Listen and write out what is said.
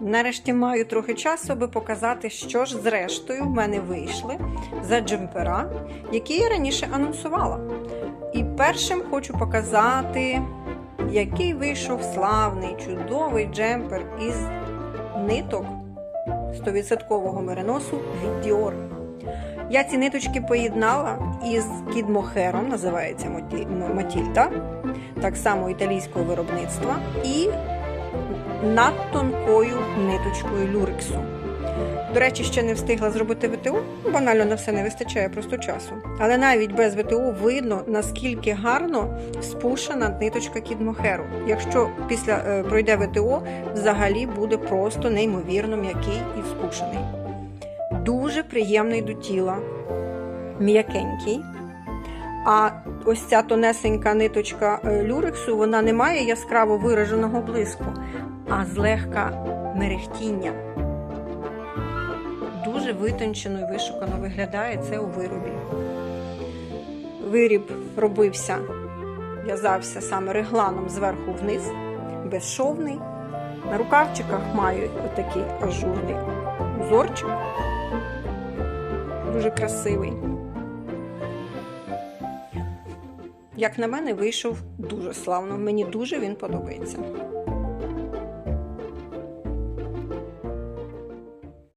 Нарешті маю трохи часу, аби показати, що ж зрештою в мене вийшли за джемпера, які я раніше анонсувала. І першим хочу показати, який вийшов славний, чудовий джемпер із ниток 100% мериносу від Dior. Я ці ниточки поєднала із кідмохером, називається Матільда, так само італійського виробництва, і надтонкою ниточкою люрексу. До речі, ще не встигла зробити ВТО, банально на все не вистачає просто часу. Але навіть без ВТО видно, наскільки гарно спушена ниточка кідмохеру. Якщо після е, пройде ВТО, взагалі буде просто неймовірно м'який і спушений. Дуже приємний до тіла, м'якенький. А ось ця тонесенька ниточка е, люрексу, вона не має яскраво вираженого блиску, а злегка мерехтіння. Дуже витончено і вишукано виглядає це у виробі. Виріб робився, в'язався саме регланом зверху вниз, безшовний. На рукавчиках маю отакий ажурний узорчик. Дуже красивий. Як на мене, вийшов дуже славно. Мені дуже він подобається.